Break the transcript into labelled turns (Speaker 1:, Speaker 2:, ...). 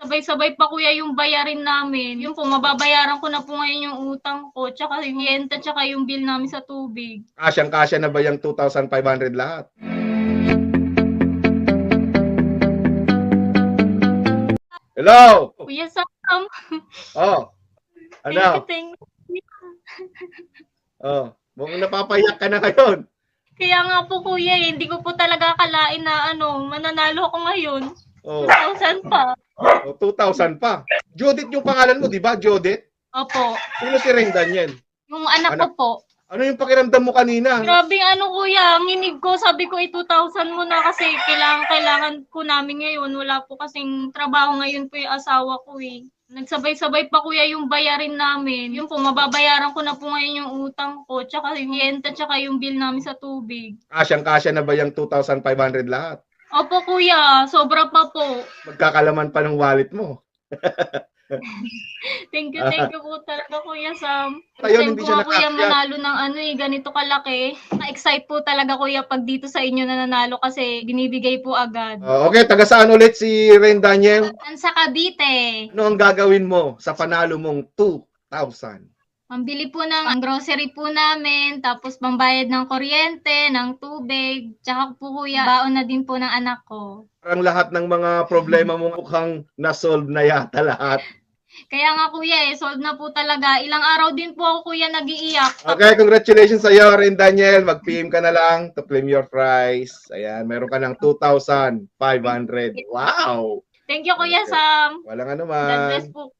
Speaker 1: Sabay-sabay pa kuya yung bayarin namin. Yung po, mababayaran ko na po ngayon yung utang ko, tsaka yung renta, tsaka yung bill namin sa tubig.
Speaker 2: Kasyang-kasya na ba yung 2,500 lahat? Hello?
Speaker 1: Kuya Sam,
Speaker 2: Oh. Ano?
Speaker 1: thank you.
Speaker 2: Oh. Mukhang napapayak ka na ngayon.
Speaker 1: Kaya nga po kuya, eh, hindi ko po talaga akalain na ano, mananalo ako ngayon.
Speaker 2: Oh.
Speaker 1: 2,000 pa.
Speaker 2: oh 2,000 pa. Judith yung pangalan mo, di ba? Judith?
Speaker 1: Opo.
Speaker 2: Sino si Ren Daniel?
Speaker 1: Yung anak
Speaker 2: Anak.
Speaker 1: ko po.
Speaker 2: Ano yung pakiramdam mo kanina?
Speaker 1: Grabe ano kuya, ang inig ko, sabi ko eh 2,000 mo na kasi kailangan, kailangan ko namin ngayon. Wala po kasing trabaho ngayon po yung asawa ko eh. Nagsabay-sabay pa kuya yung bayarin namin. Yung po, mababayaran ko na po ngayon yung utang ko, tsaka yung renta, tsaka yung bill namin sa tubig.
Speaker 2: Kasyang-kasya na ba yung 2,500 lahat?
Speaker 1: Opo kuya, sobra pa po.
Speaker 2: Magkakalaman pa ng wallet mo.
Speaker 1: Thank you, thank you po talaga Kuya Sam.
Speaker 2: Ayun, hindi siya
Speaker 1: kuya manalo ng ano eh, ganito kalaki. Na-excite po talaga kuya pag dito sa inyo na nanalo kasi binibigay po agad.
Speaker 2: Oh, okay, taga saan ulit si Ren Daniel?
Speaker 1: An sa Cavite,
Speaker 2: Ano ang gagawin mo sa panalo mong 2,000?
Speaker 1: Pambili po ng ang grocery po namin, tapos pambayad ng kuryente, ng tubig, tsaka po kuya, baon na din po ng anak ko.
Speaker 2: Parang lahat ng mga problema mo mukhang na-solve na yata lahat.
Speaker 1: Kaya nga kuya eh, solve na po talaga. Ilang araw din po ako kuya nag-iiyak.
Speaker 2: Okay, congratulations sa iyo, Ren Daniel. Mag-PM ka na lang to claim your prize. Ayan, meron ka ng 2,500. Wow!
Speaker 1: Thank you kuya Sam.
Speaker 2: Walang
Speaker 1: God
Speaker 2: anuman.
Speaker 1: bless po